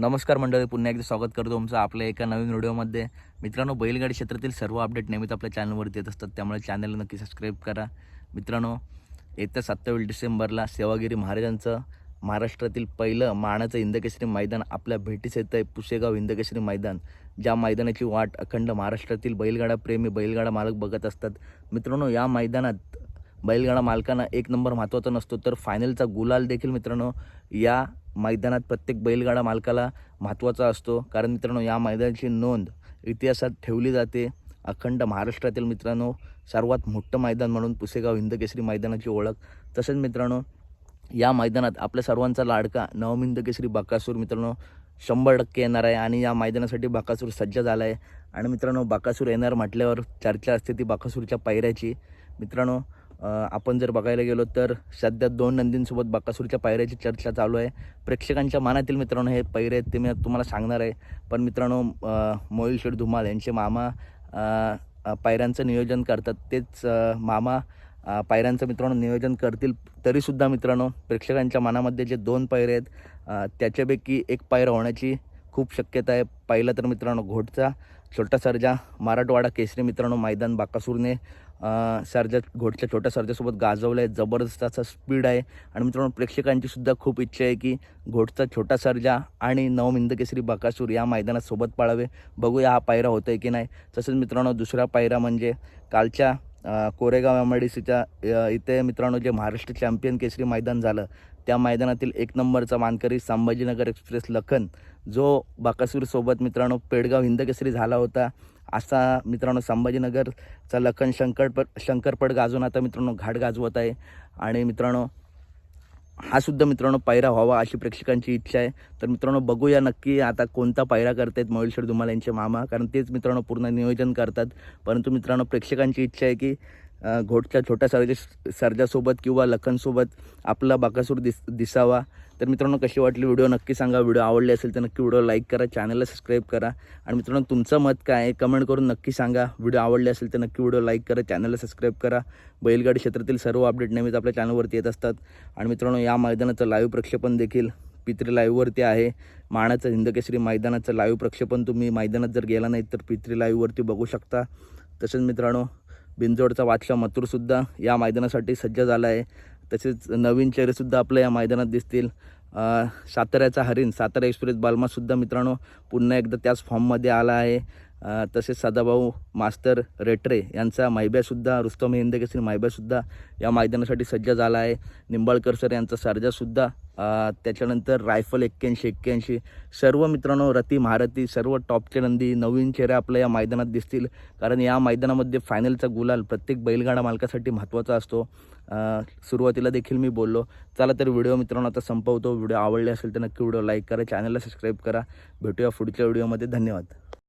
नमस्कार मंडळी पुन्हा एकदा स्वागत करतो तुमचं आपल्या एका नवीन व्हिडिओमध्ये. मित्रांनो बैलगाडी क्षेत्रातील सर्व अपडेट नेहमीच आपल्या चॅनलवरती येत असतात त्यामुळे चॅनलला नक्की सबस्क्राईब करा. मित्रांनो येत्या सत्तावीस डिसेंबरला सेवागिरी महाराजांचं महाराष्ट्रातील पहिलं मानाचं हिंदकेसरी मैदान आपल्या भेटीस येतं आहे पुसेगाव हिंदकेसरी मैदान. ज्या मैदानाची वाट अखंड महाराष्ट्रातील बैलगाडा प्रेमी बैलगाडा मालक बघत असतात. मित्रांनो या मैदानात बैलगाडा मालकांना एक नंबर महत्त्वाचा नसतो तर फायनलचा गुलाल देखील मित्रांनो या मैदानात प्रत्येक बैलगाडा मालकाला महत्त्वाचा असतो. कारण मित्रांनो या मैदानाची नोंद इतिहासात ठेवली जाते. अखंड महाराष्ट्रातील मित्रांनो सर्वात मोठं मैदान म्हणून पुसेगाव हिंदकेसरी मैदानाची ओळख. तसेच मित्रांनो या मैदानात आपल्या सर्वांचा लाडका नवमिंद केसरी बाकासूर मित्रांनो शंभर टक्के येणार आहे आणि या मैदानासाठी बाकासूर सज्ज झाला आहे आणि मित्रांनो बाकासूर येणार म्हटल्यावर चर्चा असते ती बाकासूरच्या पायऱ्याची. मित्रांनो आपण जर बघायला गेलो तर सध्या दोन नंदींसोबत बाकासूरच्या पायऱ्याची चर्चा चालू आहे. प्रेक्षकांच्या मनातील मित्रांनो हे पैरे आहेत ते मी तुम्हाला सांगणार आहे. पण मित्रांनो मोहिल शेठ धुमाल यांचे मामा पायऱ्यांचं नियोजन करतात. तेच मामा पायऱ्यांचं मित्रांनो नियोजन करतील. तरीसुद्धा मित्रांनो प्रेक्षकांच्या मनामध्ये जे दोन पायरे आहेत त्याच्यापैकी एक पायरा होण्याची खूप शक्यता आहे. पहिला तर मित्रांनो घोटचा छोटा सर्जा मराठवाडा केसरी मित्रांनो मैदान बाकासूरने अ, सर्जा घोटच्या छोट्या सर्जासोबत गाजवलं आहे जबरदस्त असा स्पीड आहे. आणि मित्रांनो प्रेक्षकांची सुद्धा खूप इच्छा आहे की घोटचा छोटा सर्जा आणि नवमिंद केसरी बाकासूर या मैदानात सोबत पाळावे. बघूया हा पायरा होतो आहे की नाही. तसंच मित्रांनो दुसरा पायरा म्हणजे कालच्या कोरेगाव एम आय डी सीच्या इथे मित्रांनो जे महाराष्ट्र चॅम्पियन केसरी मैदान झालं त्या मैदानातील एक नंबरचा मानकरी संभाजीनगर एक्सप्रेस लखन जो बाकासूरसोबत मित्रांनो पेडगाव हिंदकेसरी झाला होता. असा मित्रांनो संभाजीनगरचा लखन शंकरपट शंकरपट गाजून आता मित्रांनो घाट गाजवत आहे. आणि मित्रांनो हा सुद्धा मित्रांनो पायरा व्हावा अशी प्रेक्षकांची इच्छा आहे. तर मित्रांनो बघूया नक्की आता कोणता पायरा करतायत मयुलशेठ धुमाल यांचे मामा. कारण तेच मित्रांनो पूर्ण नियोजन करतात. परंतु मित्रांनो प्रेक्षकांची इच्छा आहे की घोटच्या छोट्या सर्ज सर्जासोबत किंवा लखनसोबत आपला बाकासूर दिस दिसावा. तर मित्रांनो कशी वाटली व्हिडिओ नक्की सांगा. व्हिडिओ आवडले असेल तर नक्की व्हिडिओ लाईक करा चॅनलला सबस्क्राईब करा. आणि मित्रांनो तुमचं मत काय आहे? कमेंट करून नक्की सांगा. व्हिडिओ आवडले असेल तर नक्की व्हिडिओ लाईक करा चॅनलला सबस्क्राईब करा. बैलगाडी क्षेत्रातील सर्व अपडेट नेहमीच आपल्या चॅनलवरती येत असतात. आणि मित्रांनो या मैदानाचं लाईव्ह प्रक्षेपण देखील पित्री लाईव्हवरती आहे. माणाचं हिंदकेसरी मैदानाचं लाईव्ह प्रक्षेपण तुम्ही मैदानात जर गेला नाही तर पित्री लाईव्हवरती बघू शकता. तसेच मित्रांनो बिंजोडचा वाचला मथुरसुद्धा या मैदानासाठी सज्ज झाला आहे तसेच नवीन चेहरेसुद्धा आपल्या या मैदानात दिसतील. साताऱ्याचा हरिण सातारा एक्सप्रेस बालमासुद्धा मित्रांनो पुन्हा एकदा त्याच फॉर्ममध्ये आला आहे. तसेच सदाभाऊ मास्तर रेटरे यांचा मायब्यासुद्धा रुस्तम हिंदकेसरी मायब्यासुद्धा या मैदानासाठी सज्ज झाला आहे. निंबाळकर सर यांचा सर्जासुद्धा त्याच्यानंतर रायफल एक्क्याऐंशी एक्क्याऐंशी. सर्व मित्रांनो रती महारथी सर्व टॉपचे नंदी नवीन चेहरे आपल्या या मैदानात दिसतील. कारण या मैदानामध्ये फायनलचा गुलाल प्रत्येक बैलगाडा मालकासाठी महत्त्वाचा असतो. सुरुवातीला देखील मी बोललो चला तर व्हिडिओ मित्रांनो आता संपवतो. व्हिडिओ आवडले असेल तर नक्की व्हिडिओ लाईक करा चॅनलला सबस्क्राईब करा. भेटूया पुढच्या व्हिडिओमध्ये. धन्यवाद.